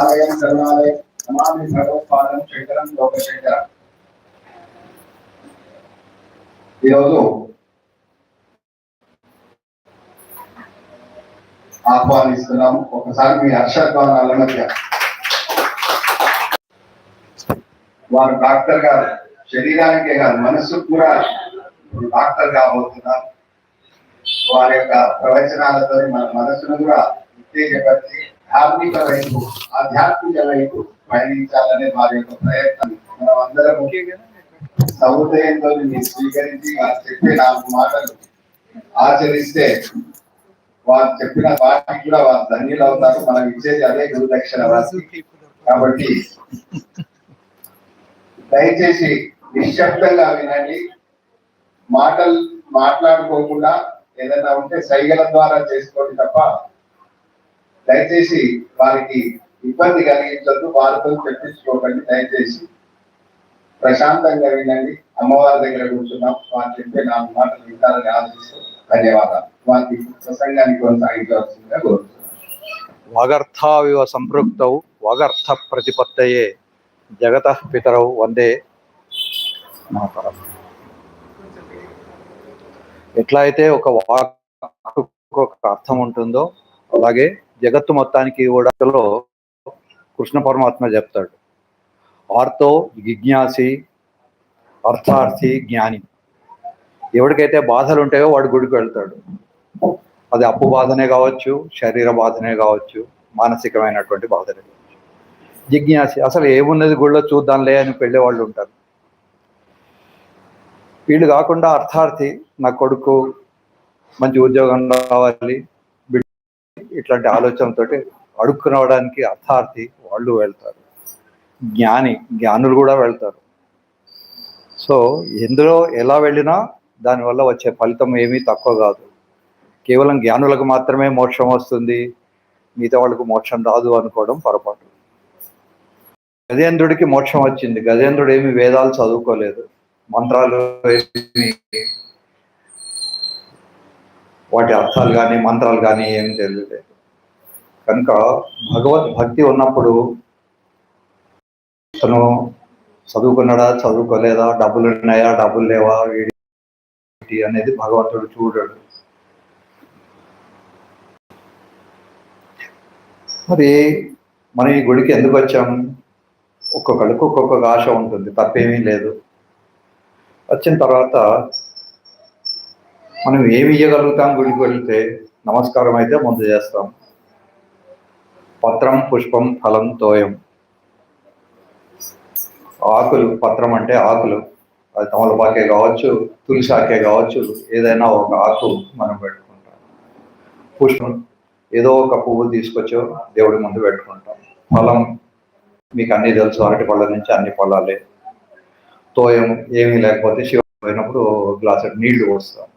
ఆలయం కరుణాలయం నమామి భగవత్పాదం శంకరం లోకశంకరం ఈరోజు ఆహ్వానిస్తున్నాము. ఒకసారి మీ హర్షధ్వానాల మధ్య వారు డాక్టర్ గారు శరీరానికే కాదు మనస్సుకు కూడా డాక్టర్ కాబోతున్నారు. వారి యొక్క ప్రవచనాలతో మన మనసును కూడా ఉత్తేజపరిచి ధార్మిక వైపు ఆధ్యాత్మిక వైపు పయనించాలనే వారి యొక్క ప్రయత్నం. మనం అందరం సౌదయంతో స్వీకరించి వారు చెప్పే నాలుగు మాటలు ఆచరిస్తే వారు చెప్పిన వాటికి కూడా వారు ధన్యులు అవుతారు. మనం ఇచ్చేది అదే గురుదక్షిణ వారికి. కాబట్టి దయచేసి నిశ్శబ్దంగా వినండి. మాటలు మాట్లాడుకోకుండా ఏదైనా ఉంటే సైగల ద్వారా చేసుకోండి తప్ప దయచేసి వారికి ఇబ్బంది కలిగించద్దు వారితో చర్చించుకోకండి దయచేసి. ప్రశాంతంగా వినండి. అమ్మవారి దగ్గర కూర్చున్నాం. వారు చెప్పే నాలుగు మాటలు వింటారని ఆశిస్తూ ధన్యవాదాలు. వారికి ప్రసంగాన్ని కొనసాగించవలసిందిగా కోరుతున్నాం. వాగర్థావివ సంపృక్తౌ వాగర్థ ప్రతిపత్తయే. జగత పితరౌ వందే మాతరం. ఎట్లా అయితే ఒక వాక్ ఒక అర్థం ఉంటుందో అలాగే జగత్తు మొత్తానికి కూడా కృష్ణ పరమాత్మ చెప్తాడు. ఆర్తో జిజ్ఞాసి అర్థార్థి జ్ఞాని. ఎవరికైతే బాధలు ఉంటాయో వాడు గుడికి వెళ్తాడు. అది అప్పు బాధనే కావచ్చు శరీర బాధనే కావచ్చు మానసికమైనటువంటి బాధనే కావచ్చు. జిజ్ఞాసి అసలు ఏమున్నది గుళ్ళో చూద్దాంలే అని పెళ్ళే వాళ్ళు ఉంటారు. వీళ్ళు కాకుండా అర్థార్థి నా కొడుకు మంచి ఉద్యోగం రావాలి ఇట్లాంటి ఆలోచనతోటి అడుక్కునవడానికి అర్థార్థి వాళ్ళు వెళ్తారు. జ్ఞాని జ్ఞానులు కూడా వెళ్తారు. సో ఎందులో ఎలా వెళ్ళినా దానివల్ల వచ్చే ఫలితం ఏమీ తక్కువ కాదు. కేవలం జ్ఞానులకు మాత్రమే మోక్షం వస్తుంది మిగతా వాళ్ళకు మోక్షం రాదు అనుకోవడం పొరపాటు. గజేంద్రుడికి మోక్షం వచ్చింది. గజేంద్రుడు ఏమి వేదాలు చదువుకోలేదు. మంత్రాలు వాటి అర్థాలు కానీ మంత్రాలు కానీ ఏం తెలియలేదు కనుక భగవద్భక్తి ఉన్నప్పుడు తను చదువుకున్నాడా చదువుకోలేదా డబ్బులు ఉన్నాయా డబ్బులు లేవా వీడి అనేది భగవంతుడు చూడడు. మరి మనం ఈ గుడికి ఎందుకు వచ్చాం? ఒక్కొక్కడికి ఒక్కొక్క ఆశ ఉంటుంది తప్పేమీ లేదు. వచ్చిన తర్వాత మనం ఏమి ఇవ్వగలుగుతాం గుడికి వెళ్తే? నమస్కారం అయితే ముందు చేస్తాం. పత్రం పుష్పం ఫలం తోయం. ఆకులు పత్రం అంటే ఆకులు. అది తమలపాకే కావచ్చు తులసాకే కావచ్చు ఏదైనా ఒక ఆకు మనం పెట్టుకుంటాం. పుష్పం ఏదో ఒక పువ్వు తీసుకొచ్చో దేవుడి ముందు పెట్టుకుంటాం. ఫలం మీకు అన్ని తెలుసు అరటి పళ్ళ నుంచి అన్ని పొలాలే తోయం ఏమీ లేకపోతే శివ పోయినప్పుడు గ్లాస్ నీళ్ళు పోస్తాం.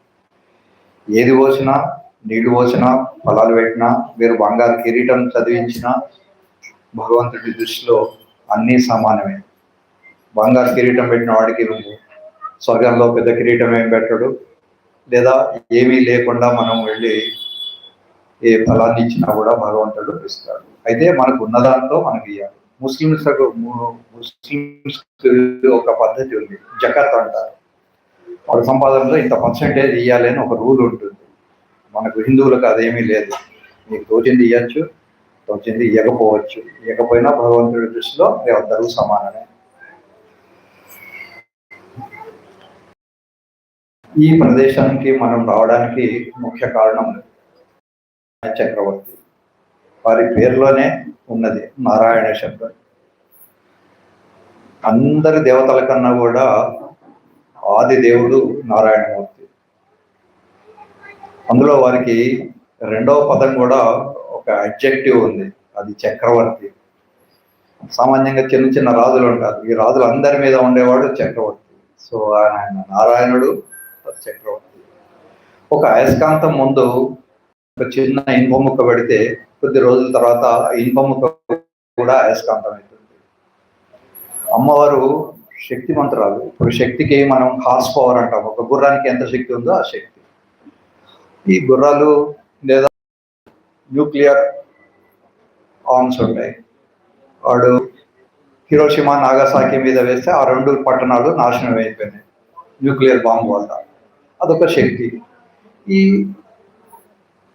ఏది పోసినా నీళ్ళు పోసినా ఫలాలు పెట్టినా మీరు బంగారు కిరీటం చదివించినా భగవంతుడి దృష్టిలో అన్నీ సమానమే. బంగారు కిరీటం పెట్టిన వాడికి స్వర్గంలో పెద్ద కిరీటం ఏం పెట్టడు. లేదా ఏమీ లేకుండా మనం వెళ్ళి ఏ ఫలాన్ని ఇచ్చినా కూడా భగవంతుడు ఇస్తాడు. అయితే మనకు ఉన్న దాంట్లో మనకి ఇవ్వాలి ముస్లిమ్స్ ముస్లిమ్స్ ఒక పద్ధతి ఉంది. జకత్ అంటారు. వాడి సంపాదనలో ఇంత పర్సంటేజ్ ఇవ్వాలి అని ఒక రూల్ ఉంటుంది. మనకు హిందువులకు అదేమీ లేదు. మీకు తోచింది ఇవ్వచ్చు తోచింది ఇవ్వకపోవచ్చు ఇవ్వకపోయినా భగవంతుడి దృష్టిలో మేమందరూ సమానమే. ఈ ప్రదేశానికి మనం రావడానికి ముఖ్య కారణం చక్రవర్తి. వారి పేరులోనే ఉన్నది నారాయణ శబ్దం. అందరి దేవతల కన్నా కూడా ఆది దేవుడు నారాయణమూర్తి. అందులో వారికి రెండవ పదం కూడా ఒక అడ్జెక్టివ్ ఉంది. అది చక్రవర్తి. సామాన్యంగా చిన్న చిన్న రాజులు ఉంటారు. ఈ రాజులు అందరి మీద ఉండేవాడు చక్రవర్తి. సో ఆయన నారాయణుడు చక్రవర్తి. ఒక అయస్కాంతం ముందు ఒక చిన్న ఇన్పముక్క పెడితే కొద్ది రోజుల తర్వాత ఆ ఇనుప ముక్క కూడా అయస్కాంతం అవుతుంది. అమ్మవారు శక్తిమంతురాలు. ఇప్పుడు శక్తికి మనం హార్స్ పవర్ అంటాం. ఒక గుర్రానికి ఎంత శక్తి ఉందో ఆ శక్తి. ఈ గుర్రాలు లేదా న్యూక్లియర్ ఆర్మ్స్ ఉంటాయి. వాడు హిరోషిమా నాగసాకి మీద వేస్తే ఆ రెండు పట్టణాలు నాశనం అయిపోయినాయి. న్యూక్లియర్ బాంబు వల్ల. అదొక శక్తి. ఈ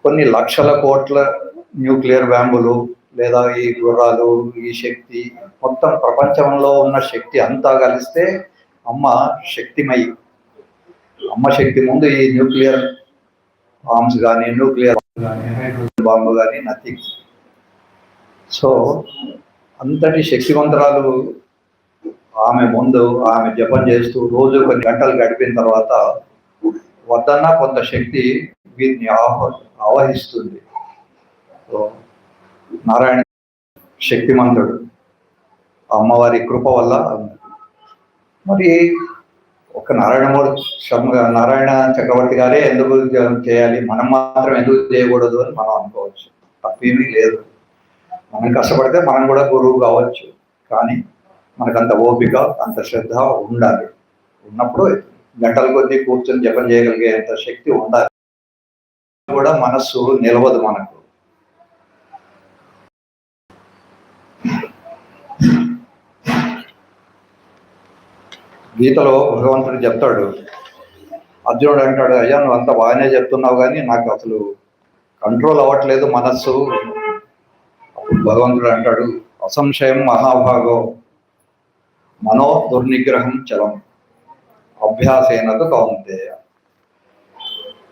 కొన్ని లక్షల కోట్ల న్యూక్లియర్ బాంబులు లేదా ఈ గుర్రాలు ఈ శక్తి మొత్తం ప్రపంచంలో ఉన్న శక్తి అంతా కలిస్తే అమ్మ శక్తిమయి. అమ్మ శక్తి ముందు ఈ న్యూక్లియర్ బాంబ్స్ కానీ న్యూక్లియర్ బాంబు కానీ నథింగ్ సో అంతటి శక్తివంతరాలు ఆమె ముందు ఆమె జపం చేస్తూ రోజు కొన్ని గంటలు గడిపిన తర్వాత వద్దన్న కొంత శక్తి వీరిని ఆహ ఆవహిస్తుంది. సో నారాయణ శక్తిమంతుడు. అమ్మవారి కృప వల్ల మరి ఒక నారాయణమూర్తి శర్మ నారాయణ చక్రవర్తి గారే ఎందుకు చేయాలి? మనం మాత్రం ఎందుకు చేయకూడదు అని మనం అనుకోవచ్చు. తప్పేమీ లేదు. మనం కష్టపడితే మనం కూడా గురువు కావచ్చు. కానీ మనకంత ఓపిక అంత శ్రద్ధ ఉండాలి. ఉన్నప్పుడు గంటల కొద్దీ కూర్చొని జపం చేయగలిగేంత శక్తి ఉండాలి. కూడా మనస్సు నిలవదు మనకు. గీతలో భగవంతుడు చెప్తాడు. అర్జునుడు అంటాడు అయ్యా నువ్వు అంత బాగానే చెప్తున్నావు కానీ నాకు అసలు కంట్రోల్ అవ్వట్లేదు మనస్సు. అప్పుడు భగవంతుడు అంటాడు అసంశయం మహాభాగో మనో దుర్నిగ్రహం చలం అభ్యాసేనతో కౌంతేయ.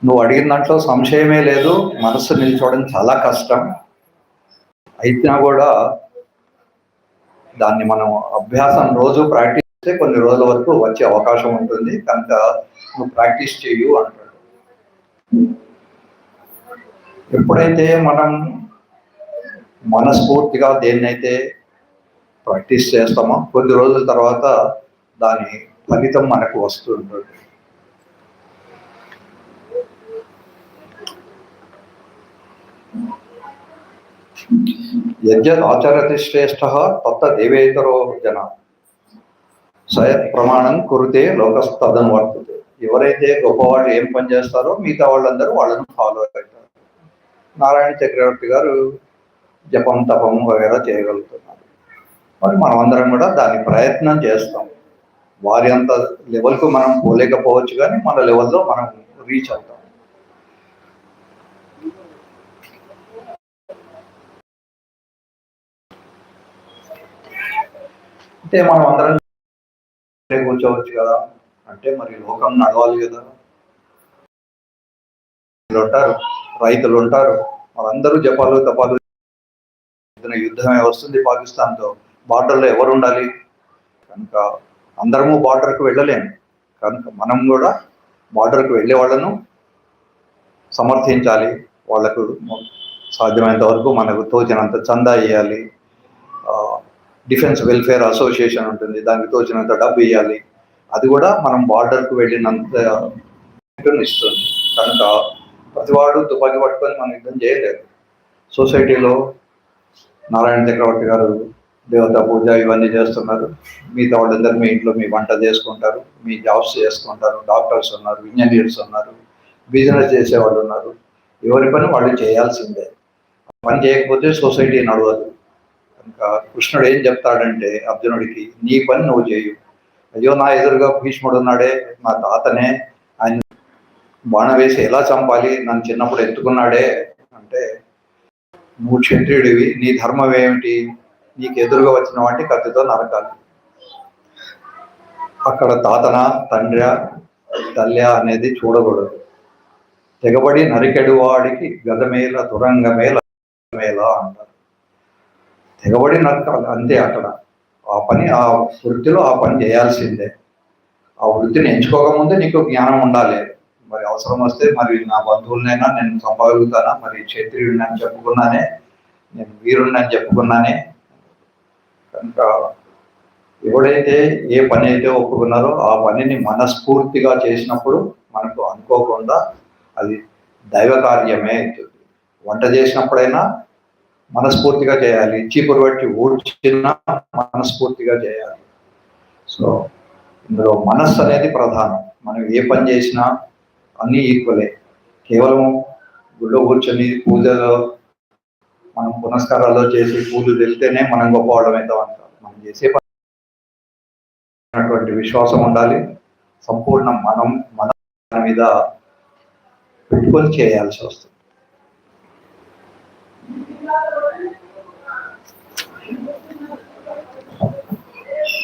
నువ్వు అడిగిన దాంట్లో సంశయమే లేదు మనస్సు నిల్చోవడం చాలా కష్టం. అయినా కూడా దాన్ని మనం అభ్యాసం రోజు ప్రాక్టీస్ వస్తే కొన్ని రోజుల వరకు వచ్చే అవకాశం ఉంటుంది. కనుక నువ్వు ప్రాక్టీస్ చేయు అంటాడు. ఎప్పుడైతే మనం మనస్ఫూర్తిగా దేన్నైతే ప్రాక్టీస్ చేస్తామో కొద్ది రోజుల తర్వాత దాని ఫలితం మనకు వస్తుంటుంది యజ్ఞ ఆచరతి శ్రేష్ఠ తత్త దేవేతరో జన. స్వయం ప్రమాణం కురితే లోకస్తదం వర్తతే. ఎవరైతే గొప్పవాళ్ళు ఏం పని చేస్తారో మిగతా వాళ్ళందరూ వాళ్ళని ఫాలో అవుతారు. నారాయణ చక్రవర్తి గారు జపం తపం వగేరా చేయగలుగుతున్నారు. మరి మనం అందరం కూడా దాని ప్రయత్నం చేస్తాం. వారి అంత లెవెల్కు మనం పోలేకపోవచ్చు కానీ మన లెవెల్లో మనం రీచ్ అవుతాం. అంటే మనం అందరం కూర్చోవచ్చు కదా. అంటే మరి లోకం నడవాలి కదా. ఉంటారు రైతులు ఉంటారు వాళ్ళందరూ జపాలు తపాలు యుద్ధమే వస్తుంది పాకిస్తాన్తో. బార్డర్లో ఎవరు ఉండాలి కనుక అందరము బార్డర్కి వెళ్ళలేము. కనుక మనం కూడా బార్డర్కి వెళ్ళే వాళ్ళను సమర్థించాలి. వాళ్ళకు సాధ్యమైనంత వరకు మనకు తోచినంత చందా ఇవ్వాలి డిఫెన్స్ వెల్ఫేర్ అసోసియేషన్ ఉంటుంది దానికి తోచినంత డబ్బు ఇవ్వాలి అది కూడా మనం బార్డర్కు వెళ్ళినంత ఇస్తుంది. కనుక ప్రతివాడు తుపాకీ పట్టుకొని మనం యుద్ధం చేయలేదు. సొసైటీలో నారాయణ చక్రవర్తి గారు దేవతా పూజ ఇవన్నీ చేస్తున్నారు. మిగతా వాళ్ళందరూ మీ ఇంట్లో మీ వంట చేసుకుంటారు మీ జాబ్స్ చేసుకుంటారు డాక్టర్స్ ఉన్నారు ఇంజనీర్స్ ఉన్నారు బిజినెస్ చేసేవాళ్ళు ఉన్నారు. ఎవరి పని వాళ్ళు చేయాల్సిందే. పని చేయకపోతే సొసైటీ నడవదు. ఇంకా కృష్ణుడు ఏం చెప్తాడంటే అర్జునుడికి నీ పని నువ్వు చేయు. అయ్యో నా ఎదురుగా భీష్ముడు ఉన్నాడే నా తాతనే. ఆయన బాణ వేసి ఎలా చంపాలి? నన్ను చిన్నప్పుడు ఎత్తుకున్నాడే. అంటే నువ్వు క్షత్రియుడివి నీ ధర్మం ఏమిటి? నీకు ఎదురుగా వచ్చిన వాటి కత్తితో నరకాలి. అక్కడ తాతన తండ్రి తల్య అనేది చూడకూడదు. తెగబడి నరికెడు వాడికి గదమేల తురంగమేల మేల అంటారు. తెగబడి అంతే అక్కడ. ఆ పని ఆ వృత్తిలో ఆ పని చేయాల్సిందే. ఆ వృత్తిని ఎంచుకోకముందే నీకు జ్ఞానం ఉండాలి. మరి అవసరం వస్తే మరి నా బంధువులనైనా నేను సంపాదగలుగుతానా మరి క్షత్రియుడిని అని చెప్పుకున్నానే నేను వీరుణ్ణి అని చెప్పుకున్నానే. కనుక ఎవడైతే ఏ పని అయితే ఒప్పుకున్నారో ఆ పనిని మనస్ఫూర్తిగా చేసినప్పుడు మనకు అనుకోకుండా అది దైవ కార్యమే అవుతుంది. వంట చేసినప్పుడైనా మనస్ఫూర్తిగా చేయాలి. చీపురు పట్టి ఊడ్చినా మనస్ఫూర్తిగా చేయాలి. సో ఇందులో మనస్సు అనేది ప్రధానం. మనం ఏ పని చేసినా అన్నీ ఈక్వలే. కేవలం గుళ్ళో కూర్చొని పూజలో మనం పునస్కారాలు చేసి పూజలు వెళ్తేనే మనం గొప్పవాళ్ళం అవుతాం మనం చేసే పని విశ్వాసం ఉండాలి. సంపూర్ణ మనం మన మీద పెట్టుకొని చేయాల్సి వస్తుంది.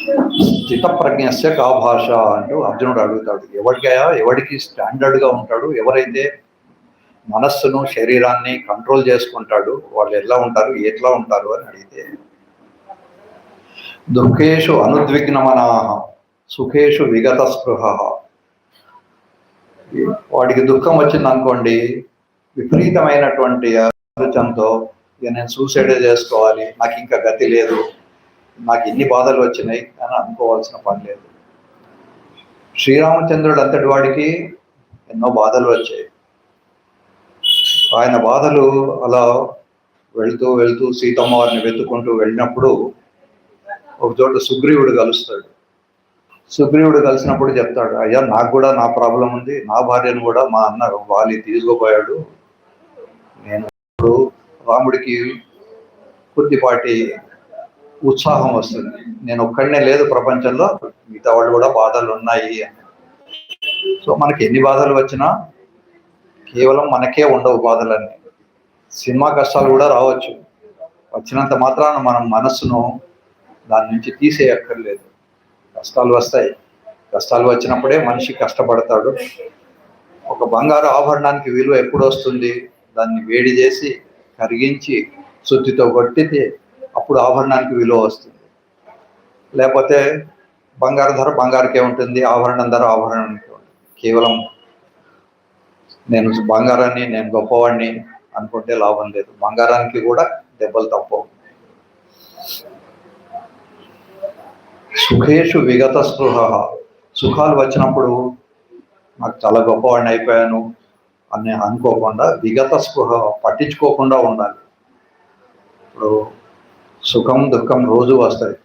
స్థితప్రజ్ఞస్య కా భాష అంటూ అర్జునుడు అడుగుతాడు. ఎవరికయా ఎవరికి స్టాండర్డ్గా ఉంటాడు? ఎవరైతే మనస్సును శరీరాన్ని కంట్రోల్ చేసుకుంటాడు వాళ్ళు ఎలా ఉంటారు? ఎట్లా ఉంటారు? అని అడిగితే దుఃఖేషు అనుద్విగ్నమనాహ సుఖేషు విగత స్పృహ వాడికి దుఃఖం వచ్చింది అనుకోండి విపరీతమైనటువంటి ఆలోచనతో ఇక నేను సూసైడ్ చేసుకోవాలి నాకు ఇంకా గతి లేదు నాకు ఎన్ని బాధలు వచ్చినాయి అని అనుకోవాల్సిన పని లేదు. శ్రీరామచంద్రుడు అంతటి వాడికి ఎన్నో బాధలు వచ్చాయి. ఆయన బాధలు అలా వెళ్తూ వెళ్తూ సీతమ్మ వారిని వెతుకుంటూ వెళ్ళినప్పుడు ఒక చోట సుగ్రీవుడు కలుస్తాడు. సుగ్రీవుడు కలిసినప్పుడు చెప్తాడు అయ్యా నాకు కూడా నా ప్రాబ్లం ఉంది నా భార్యను కూడా మా అన్న వాలి తీసుకుపోయాడు. నేను ఇప్పుడు రాముడికి కొద్దిపాటి ఉత్సాహం వస్తుంది. నేను ఒక్కడనే లేదు ప్రపంచంలో మిగతా వాళ్ళు కూడా బాధలు ఉన్నాయి అని. సో మనకి ఎన్ని బాధలు వచ్చినా కేవలం మనకే ఉండవు బాధలన్నీ. సినిమా కష్టాలు కూడా రావచ్చు. వచ్చినంత మాత్రాన మనం మనస్సును దాని నుంచి తీసేయక్కర్లేదు. కష్టాలు వస్తాయి. కష్టాలు వచ్చినప్పుడే మనిషి కష్టపడతాడు. ఒక బంగారు ఆభరణానికి విలువ ఎప్పుడు వస్తుంది? దాన్ని వేడి చేసి కరిగించి శుద్ధితో కొట్టితే అప్పుడు ఆభరణానికి విలువ వస్తుంది. లేకపోతే బంగారు ధర బంగారుకే ఉంటుంది ఆభరణం ధర ఆభరణానికి ఉంటుంది. కేవలం నేను బంగారాన్ని నేను గొప్పవాడిని అనుకుంటే లాభం లేదు. బంగారానికి కూడా దెబ్బలు తప్పవు. సుఖేషు విగత స్పృహ. సుఖాలు వచ్చినప్పుడు నాకు చాలా గొప్పవాడిని అయిపోయాను అని అనుకోకుండా విగత స్పృహ పట్టించుకోకుండా ఉండాలి. ఇప్పుడు సుఖం దుఃఖం రోజు వస్తాయి.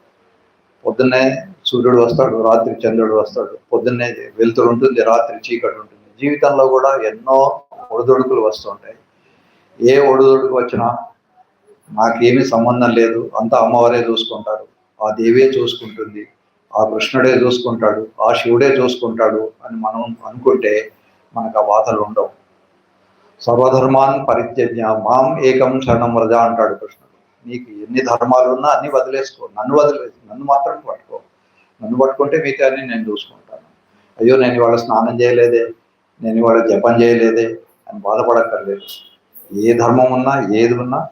పొద్దున్నే సూర్యుడు వస్తాడు రాత్రి చంద్రుడు వస్తాడు. పొద్దున్నే వెలుతురు ఉంటుంది రాత్రి చీకటి ఉంటుంది. జీవితంలో కూడా ఎన్నో ఒడిదొడుకులు వస్తుంటాయి ఏ ఒడిదొడుకు వచ్చినా నాకేమీ సంబంధం లేదు. అంతా అమ్మవారే చూసుకుంటారు. ఆ దేవే చూసుకుంటుంది. ఆ కృష్ణుడే చూసుకుంటాడు. ఆ శివుడే చూసుకుంటాడు అని మనం అనుకుంటే మనకు ఆ బాధలు ఉండవు. సర్వధర్మాన్ పరిత్యజ్ఞ. మాం ఏకం శరణం వ్రజ అంటాడు కృష్ణుడు. నీకు ఎన్ని ధర్మాలు ఉన్నా అన్ని వదిలేసుకో. నన్ను వదిలేసి నన్ను మాత్రం పట్టుకో. నన్ను పట్టుకుంటే మిగతా అన్ని నేను చూసుకుంటాను. అయ్యో నేను ఇవాళ స్నానం చేయలేదే నేను ఇవాళ జపం చేయలేదే అని బాధపడక్కర్లేదు. ఏ ధర్మం ఉన్నా ఏది ఉన్నా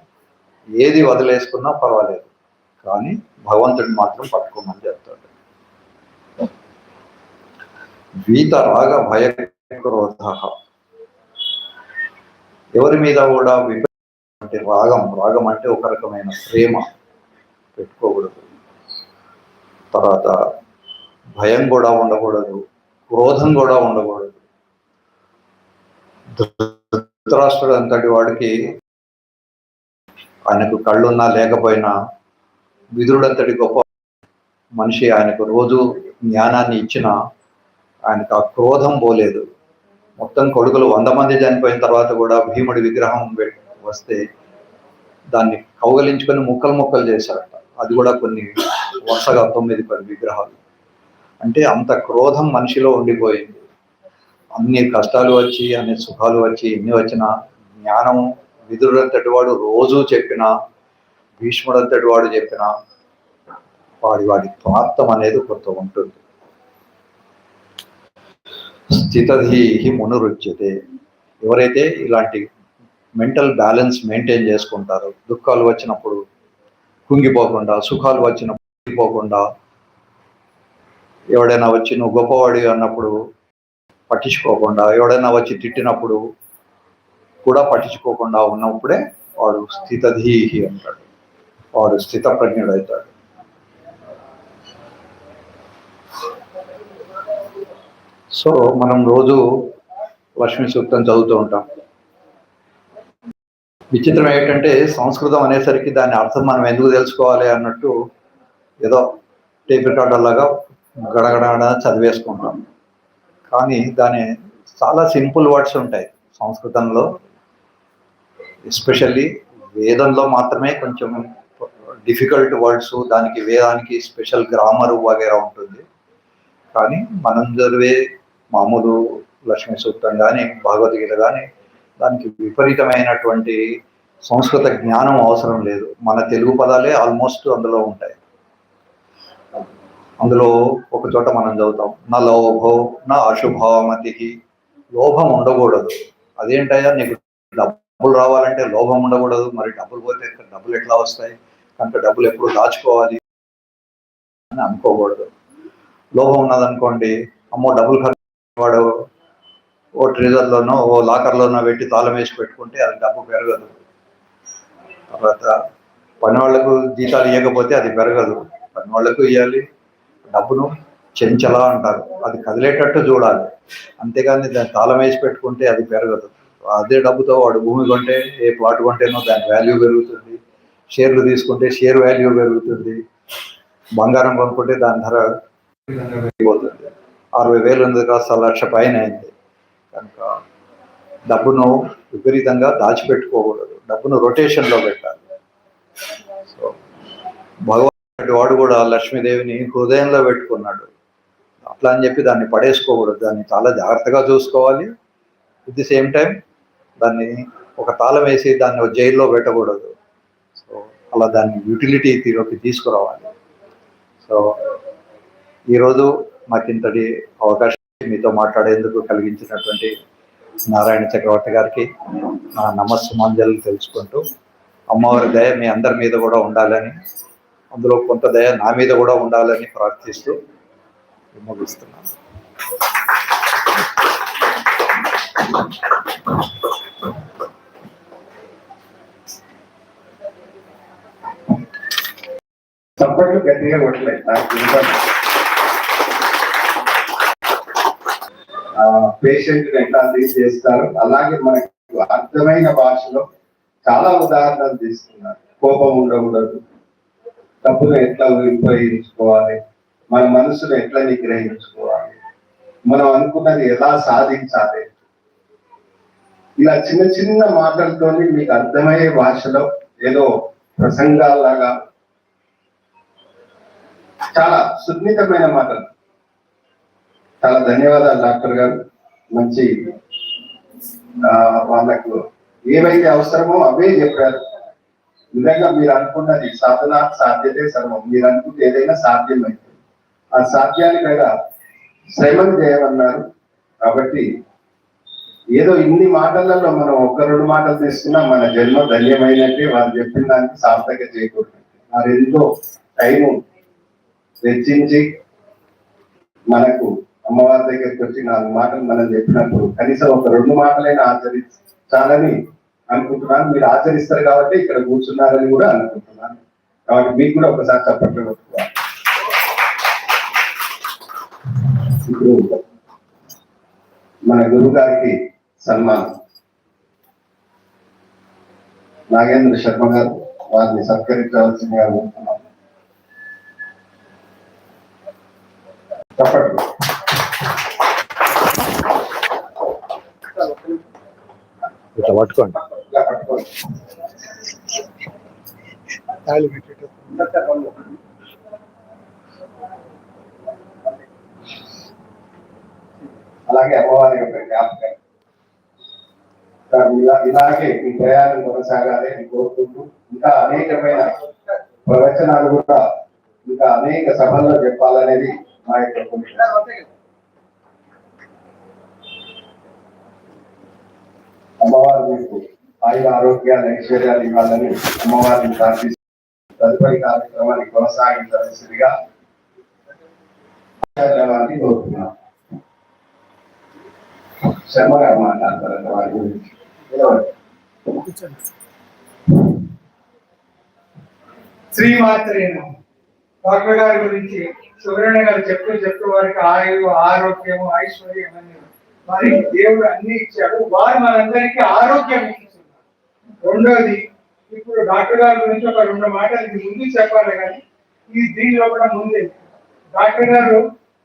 ఏది వదిలేసుకున్నా పర్వాలేదు. కానీ భగవంతుడిని మాత్రం పట్టుకోమని చెప్తాడు. వీత రాగ భయ క్రోధ. ఎవరి మీద కూడా విపరీతమైన రాగం రాగం అంటే ఒక రకమైన ప్రేమ పెట్టుకోకూడదు. తర్వాత భయం కూడా ఉండకూడదు క్రోధం కూడా ఉండకూడదు. ధృతరాష్ట్రుడు అంతటి వాడికి ఆయనకు కళ్ళున్నా లేకపోయినా విధుడంతటి గొప్ప మనిషి ఆయనకు రోజు జ్ఞానాన్ని ఇచ్చిన ఆయనకు ఆ క్రోధం పోలేదు. మొత్తం కొడుకులు వంద మంది చనిపోయిన తర్వాత కూడా భీముడి విగ్రహం పెట్టి వస్తే దాన్ని కౌగలించుకొని ముక్కలు ముక్కలు చేశారట. అది కూడా కొన్ని వరుసగా తొమ్మిది పది విగ్రహాలు. అంటే అంత క్రోధం మనిషిలో ఉండిపోయింది. అన్ని కష్టాలు వచ్చి అన్ని సుఖాలు వచ్చి ఎన్ని వచ్చినా జ్ఞానం విదురంతటి వాడు రోజు చెప్పినా భీష్ముడంతటి వాడు చెప్పినా వాడి వాడి ప్రాప్తం అనేది కొంత ఉంటుంది. స్థితధీహి మునురుచ్యతే. ఎవరైతే ఇలాంటి మెంటల్ బ్యాలెన్స్ మెయింటైన్ చేసుకుంటారు. దుఃఖాలు వచ్చినప్పుడు కుంగిపోకుండా సుఖాలు వచ్చినప్పుడు కుంగిపోకుండా ఎవడైనా వచ్చి నువ్వు గొప్పవాడి అన్నప్పుడు పట్టించుకోకుండా ఎవడైనా వచ్చి తిట్టినప్పుడు కూడా పట్టించుకోకుండా ఉన్నప్పుడే వాడు స్థితధీహి అంటాడు. వాడు స్థిత ప్రజ్ఞుడవుతాడు సో మనం రోజు లక్ష్మీ సూక్తం చదువుతూ ఉంటాం. విచిత్రం ఏంటంటే సంస్కృతం అనేసరికి దాని అర్థం మనం ఎందుకు తెలుసుకోవాలి అన్నట్టు ఏదో టేప్ రికార్డర్ లాగా గడగడ చదివేసుకుంటాం. కానీ దాని చాలా సింపుల్ వర్డ్స్ ఉంటాయి సంస్కృతంలో. ఎస్పెషల్లీ వేదంలో మాత్రమే కొంచెం డిఫికల్ట్ వర్డ్స్ దానికి వేదానికి స్పెషల్ గ్రామర్ వగేరా ఉంటుంది. కానీ మనం చదివే మామూలు లక్ష్మీ సూక్తం కానీ భగవద్గీత కానీ దానికి విపరీతమైనటువంటి సంస్కృత జ్ఞానం అవసరం లేదు. మన తెలుగు పదాలే ఆల్మోస్ట్ అందులో ఉంటాయి. అందులో ఒక చోట మనం చదువుతాం. నా లోభో నా అశుభామతి లోభం ఉండకూడదు. అదేంటయ్యా నీకు డబ్బులు రావాలంటే లోభం ఉండకూడదు. మరి డబ్బులు పోతే డబ్బులు ఎట్లా వస్తాయి? కనుక డబ్బులు ఎప్పుడు దాచుకోవాలి? అని అనుకోకూడదు. లోభం ఉన్నదనుకోండి అమ్మో డబ్బులు ఖర్చు వాడు ఓ ట్రేజర్లోనో ఓ లాకర్లోనో పెట్టి తాళం వేసి పెట్టుకుంటే అది డబ్బు పెరగదు. తర్వాత పని వాళ్ళకు జీతాలు ఇవ్వకపోతే అది పెరగదు. పని వాళ్ళకు ఇవ్వాలి డబ్బును చెంచలా అంటారు. అది కదిలేటట్టు చూడాలి. అంతేగాని దాన్ని తాళం వేసి పెట్టుకుంటే అది పెరగదు. అదే డబ్బుతో వాడు భూమి కొంటే ఏ ప్లాట్ కొంటేనో దాని వాల్యూ పెరుగుతుంది. షేర్లు తీసుకుంటే షేర్ వాల్యూ పెరుగుతుంది. బంగారం కొనుక్కుంటే దాని ధర పెరిగిపోతుంది. అరవై వేలు ఉంది కాస్త లక్ష పైన అయింది. కనుక డబ్బును విపరీతంగా దాచిపెట్టుకోకూడదు. డబ్బును రొటేషన్లో పెట్టాలి. సో భగవాన్ వాడు కూడా లక్ష్మీదేవిని హృదయంలో పెట్టుకున్నాడు. అట్లా అని చెప్పి దాన్ని పడేసుకోకూడదు. దాన్ని చాలా జాగ్రత్తగా చూసుకోవాలి. విత్ ది సేమ్ టైం దాన్ని ఒక తాళం వేసి దాన్ని ఒక జైల్లో పెట్టకూడదు. సో అలా దాన్ని యూటిలిటీ తీరుకి తీసుకురావాలి. సో ఈరోజు మాకు ఇంతటి అవకాశం మీతో మాట్లాడేందుకు కలిగించినటువంటి నారాయణ చక్రవర్తి గారికి నా నమస్సుమాంజలు తెలుసుకుంటూ అమ్మవారి దయ మీ అందరి మీద కూడా ఉండాలని అందులో కొంత దయ నా మీద కూడా ఉండాలని ప్రార్థిస్తూ విమోగిస్తున్నాను చప్పట్లు గట్టిగా కొట్టలేదు నాకు వినపడలేదు. ఆ పేషెంట్ ఎట్లా ట్రీట్ చేస్తారు? అలాగే మనకు అర్థమైన భాషలో చాలా ఉదాహరణలు తీసుకున్నారు. కోపం ఉండకూడదు. డబ్బును ఎట్లా ఉపయోగించుకోవాలి? మన మనసును ఎట్లా నిగ్రహించుకోవాలి? మనం అనుకున్నది ఎలా సాధించాలి? ఇలా చిన్న చిన్న మాటలతోని మీకు అర్థమయ్యే భాషలో ఏదో ప్రసంగాల్లాగా చాలా సున్నితమైన మాటలు. చాలా ధన్యవాదాలు డాక్టర్ గారు. మంచి వాళ్ళకు ఏవైతే అవసరమో అవే చెప్పారు. నిజంగా మీరు అనుకున్నది సాధన సాధ్యతే సర్వం. మీరు అనుకుంటే ఏదైనా సాధ్యమైంది ఆ సాధ్యానికైనా శ్రమం చేయమన్నారు. కాబట్టి ఏదో ఇన్ని మాటలలో మనం ఒక్క రెండు మాటలు తీసుకున్నా మన జన్మ ధన్యమైనట్టే వాళ్ళు చెప్పిన దానికి సార్థక చేయకూడదు. వారు ఎంతో టైము వెచ్చించి మనకు అమ్మవారి దగ్గరికి వచ్చి నాలుగు మాటలు మనం చెప్పినప్పుడు కనీసం ఒక రెండు మాటలైనా ఆచరించాలని అనుకుంటున్నాను. మీరు ఆచరిస్తారు కాబట్టి ఇక్కడ కూర్చున్నారని కూడా అనుకుంటున్నాను. కాబట్టి మీకు కూడా ఒకసారి చప్పట్లు కొట్టుకోవాలి ఇప్పుడు మన గురువు గారికి సన్మానం. నాగేంద్ర శర్మ గారు వారిని సత్కరించవలసిందిగా అనుకుంటున్నాను చెప్పండి ఇట్లా పట్టుకోండి ఇలా పట్టుకోండి. అలాగే అమ్మవారి యొక్క జ్ఞాపకం ఇలాగే మీ ప్రయాణం కొనసాగాలి అని కోరుకుంటూ ఇంకా అనేకమైన ప్రవచనాలు కూడా ఇంకా అనేక సభల్లో చెప్పాలనేది మా యొక్క కోరిక. అమ్మవారు మీకు ఆయన ఆరోగ్యాలు ఐశ్వర్యాలు ఇవ్వాలని అమ్మవారిని ప్రార్థిస్తారు తదుపరి కార్యక్రమాన్ని కొనసాగించాల్సిందిగా ఆచార్యవారిని కోరుతున్నాం. శర్మ గారు మాట్లాడతారు వారి గురించి. నిలవండి. శ్రీమాత్రే డాక్టర్ గారి గురించి సుబ్రహ్మణ్య గారు చెప్తూ చెప్తూ వారికి ఆయువు ఆరోగ్యము ఐశ్వర్యం అని మరి దేవుడు అన్ని ఇచ్చాడు. వారు మనందరికీ ఆరోగ్యం ఇస్తున్నారు. రెండోది ఇప్పుడు డాక్టర్ గారి గురించి ఒక రెండు మాటలు ఇది ముందు చెప్పాలి కానీ ఈ దీనిలో కూడా ముందే. డాక్టర్ గారు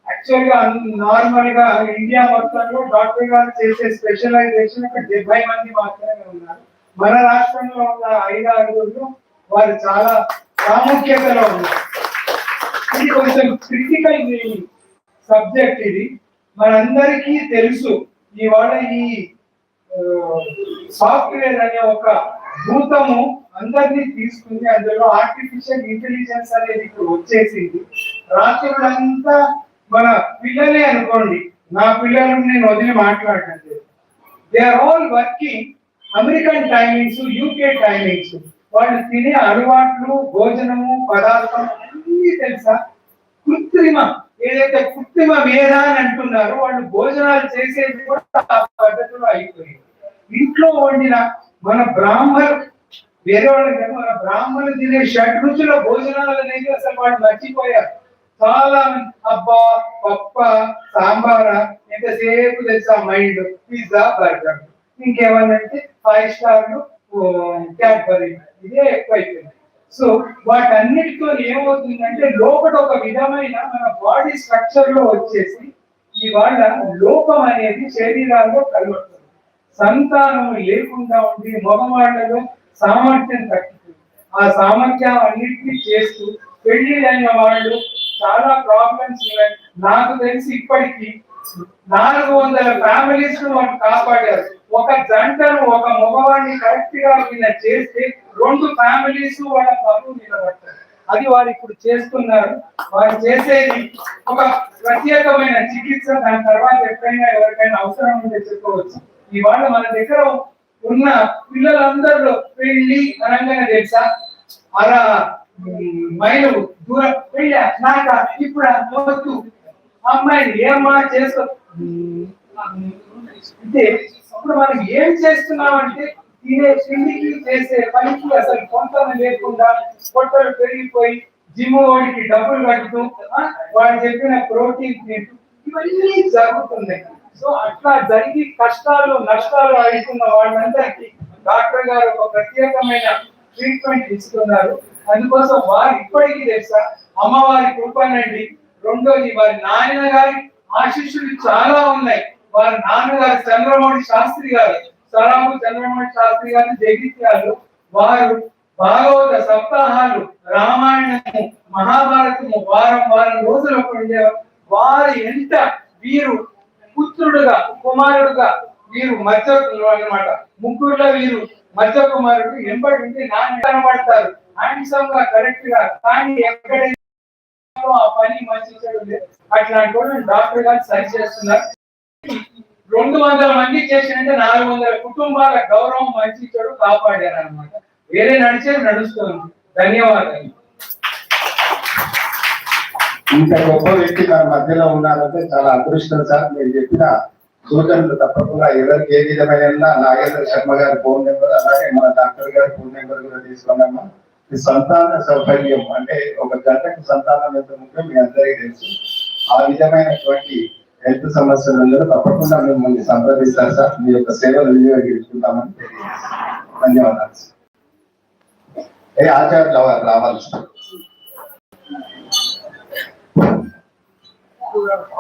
యాక్చువల్గా నార్మల్గా ఇండియా మొత్తంలో డాక్టర్ గారు చేసే స్పెషలైజేషన్ ఒక డెబ్బై మంది మాత్రమే ఉన్నారు. మన రాష్ట్రంలో ఉన్న ఐదు ఆరుగురు వారు చాలా ప్రాముఖ్యతలో ఉన్నారు. ఇది కొంచెం క్రిటికల్ సబ్జెక్ట్ ఇది. మనందరికీ తెలుసు ఇవాళ ఈ సాఫ్ట్వేర్ అనే ఒక భూతము అందరినీ తీసుకుంది. అందులో ఆర్టిఫిషియల్ ఇంటెలిజెన్స్ అనేది ఇప్పుడు వచ్చేసింది. రాత్రులంతా మన పిల్లలే అనుకోండి. నా పిల్లలను నేను వదిలి మాట్లాడటం they are all working American timings UK timings వాళ్ళు తినే అలవాట్లు భోజనము పదార్థం అన్ని తెలుసా? కృత్రిమ. ఏదైతే కృత్రిమ మేధ అని అంటున్నారో వాళ్ళు భోజనాలు చేసేది కూడా ఆ పద్ధతిలో అయిపోయింది. ఇంట్లో వండిన మన బ్రాహ్మణ వేరే వాళ్ళకి మన బ్రాహ్మణులు తినే షడ్రుచుల భోజనాలు అనేది అసలు వాళ్ళు మర్చిపోయారు. చాలా అబ్బా పప్ప సాంబార ఎంతసేపు తెలుసా మైండ్? Pizza burger. ఇంకేమన్నంటే ఫైవ్ స్టార్లు క్యాడ్బరీ. ఇదే ఎక్కువైపోయింది. సో వాటన్నిటితో ఏమవుతుందంటే లోపల ఒక విధమైన మన బాడీ స్ట్రక్చర్లో వచ్చేసి ఇవాళ లోపం అనేది శరీరాల్లో కలుగుతుంది సంతానం లేకుండా ఉండి మగవాళ్ళలో సామర్థ్యం తగ్గుతుంది ఆ సామర్థ్యం అన్నింటినీ చేస్తూ పెళ్ళి అయిన వాళ్ళు చాలా ప్రాబ్లమ్స్ ఉన్నాయి. నాకు తెలిసి ఇప్పటికీ నాలుగు వందల ఫ్యామిలీస్ వాళ్ళు కాపాడారు. ఒక జంటను ఒక మగవాడిని కరెక్ట్గా వీళ్ళ చేస్తే రెండు ఫ్యామిలీస్ వాళ్ళ పనులు నిలబడతారు అది వారు ఇప్పుడు చేస్తున్నారు. వారు చేసేది ఒక ప్రత్యేకమైన చికిత్స. దాని తర్వాత ఎప్పుడైనా ఎవరికైనా అవసరం ఉంటే చెప్పవచ్చు. ఇవాళ మన దగ్గర ఉన్న పిల్లలందరిలో పెళ్ళి అనగానే తెలుసా? అలా మైలు దూరం పెళ్ళ నాక ఇప్పుడు వద్దు అమ్మాయిని ఏమా చేసుకో అంటే అప్పుడు మనం ఏం చేస్తున్నామంటే తినే తిండికి చేసే పనికి అసలు కొంత లేకుండా పొట్టలు పెరిగిపోయి జిమ్ వాడికి డబ్బులు కట్టుతూ వాళ్ళు వాడు చెప్పిన ప్రోటీన్ తింటూ ఇవన్నీ జరుగుతున్నాయి. సో అట్లా జరిగి కష్టాలు నష్టాలు అడుగుతున్న వాళ్ళందరికీ డాక్టర్ గారు ఒక ప్రత్యేకమైన ట్రీట్మెంట్ ఇస్తున్నారు. అందుకోసం వారు ఇప్పటికీ తెలుసా అమ్మవారి కృపనండి. రెండోది వారి నాయన గారి ఆశీస్సులు చాలా ఉన్నాయి. వారి నాన్నగారు చంద్రమౌళి శాస్త్రి గారు సరాము చంద్రమౌళి శాస్త్రి గారు జగిత్యాలు వారు భాగవత సప్తాహాలు రామాయణము మహాభారతము వారం వారం రోజులు ఉండేవారు వారు ఎంత వీరు పుత్రుడుగా కుమారుడుగా వీరు మధ్య అనమాట ముగ్గురులో వీరు మధ్య కుమారుడు ఎంబడి ఉంటే నాన్న కనబడతారు. హ్యాండ్సమ్గా కరెక్ట్గా కానీ ఎక్కడైతే ఆ పని మంచి లేదు అట్లాంటి వాళ్ళు డాక్టర్ గారు సరి చేస్తున్నారు. రెండు వందల మంది చేసినంటే నాలుగు వందల కుటుంబాల గౌరవం మంచి చెడు కాపాడారు అనమాట వేరే నడిచేది నడుస్తుంది. ధన్యవాదాలు. ఇంత గొప్ప వ్యక్తి మన మధ్యలో ఉన్నారంటే చాలా అదృష్టం సార్. మీరు చెప్పిన సూచనలు తప్పకుండా ఎవరికి ఏ విధమైన నాగేంద్ర శర్మ గారి ఫోన్ నెంబర్ అలాగే మన డాక్టర్ గారి ఫోన్ నెంబర్ కూడా తీసుకున్నామా? ఈ సంతాన సౌకర్యం అంటే ఒక జంటకు సంతానం ఎంత ముఖ్యం మీ అందరికీ తెలుసు. ఆ విధమైనటువంటి హెల్త్ సమస్యలందరూ తప్పకుండా మిమ్మల్ని సంప్రదిస్తారు సార్. మీ యొక్క సేవలు వినియోగించుకుంటామని తెలియజేస్తాను ధన్యవాదాలు సార్. ఏ ఆచారాలు రావాలి సార్? forever